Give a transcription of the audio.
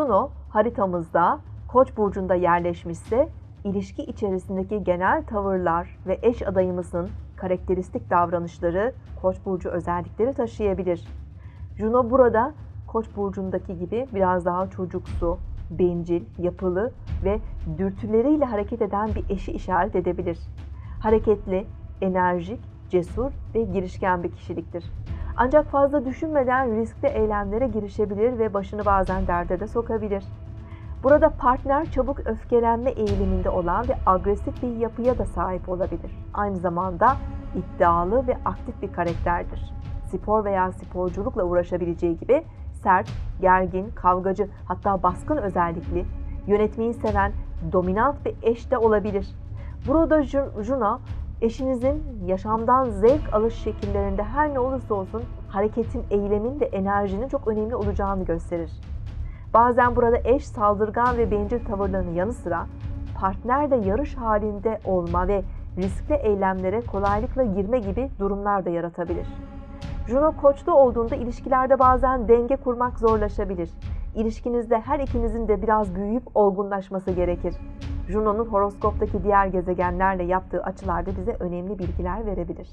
Juno haritamızda Koç burcunda yerleşmişse ilişki içerisindeki genel tavırlar ve eş adayımızın karakteristik davranışları Koç burcu özellikleri taşıyabilir. Juno burada Koç burcundaki gibi biraz daha çocuksu, bencil, yapılı ve dürtüleriyle hareket eden bir eşi işaret edebilir. Hareketli, enerjik, cesur ve girişken bir kişiliktir. Ancak fazla düşünmeden riskli eylemlere girişebilir ve başını bazen derde de sokabilir. Burada partner çabuk öfkelenme eğiliminde olan ve agresif bir yapıya da sahip olabilir. Aynı zamanda iddialı ve aktif bir karakterdir. Spor veya sporculukla uğraşabileceği gibi sert, gergin, kavgacı hatta baskın özellikli, yönetmeyi seven, dominant bir eş de olabilir. Burada Ju- Juno eşinizin yaşamdan zevk alış şekillerinde her ne olursa olsun hareketin, eylemin ve enerjinin çok önemli olacağını gösterir. Bazen burada eş saldırgan ve bencil tavırlarının yanı sıra partner de yarış halinde olma ve riskli eylemlere kolaylıkla girme gibi durumlar da yaratabilir. Juno koçlu olduğunda ilişkilerde bazen denge kurmak zorlaşabilir. İlişkinizde her ikinizin de biraz büyüyüp olgunlaşması gerekir. Juno'nun horoskoptaki diğer gezegenlerle yaptığı açılarda bize önemli bilgiler verebilir.